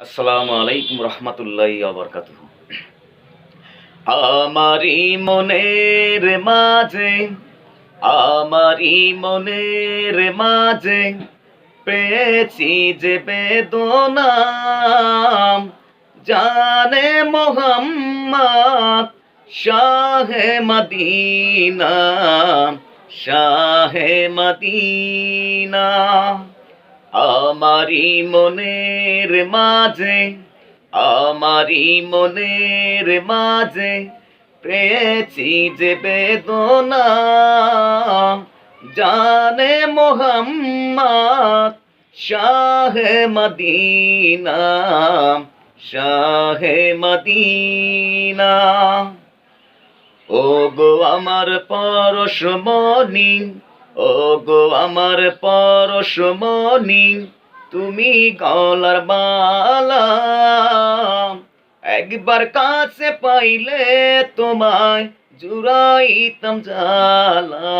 আসসালামু আলাইকুম রহমতুল্লাহ আবরকাত আমারি মনের মাঝে আমারি মনের মাঝে পেয়েছি যে বেদনা জানে মোহাম্মদ শাহে মদিনা শাহে মদিনা। আমারি মনের মাঝে, আমারি মনের মাঝে পেয়েছি যে বেদনা। জানে মোহাম্মদ শাহে মদিনা শাহে মদিনা। ও গো আমার পরশমণি ও গো আমার পরশমণি, তুমি গলার বালা। একবার কাছে পাইলে তোমায় জুড়াইতাম জালা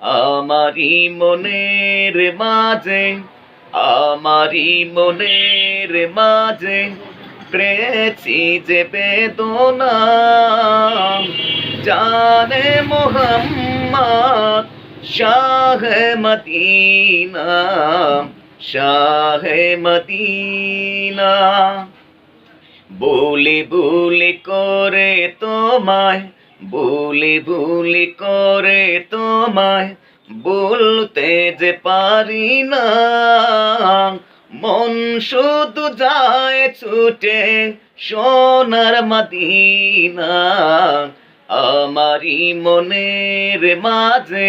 আমারি মনের মাঝে আমারি মনের মাঝে পেয়েছি যে বেদনা। জানে মোহাম্মদ শাহ মদিনা শাহ মদিনা বলি ভুলি করে তোমায় বলি ভুলি করে তোমায় বলতে যে পারি না মন শুধু যায় ছুটে সোনার মদিনা আমারি মনের মাঝে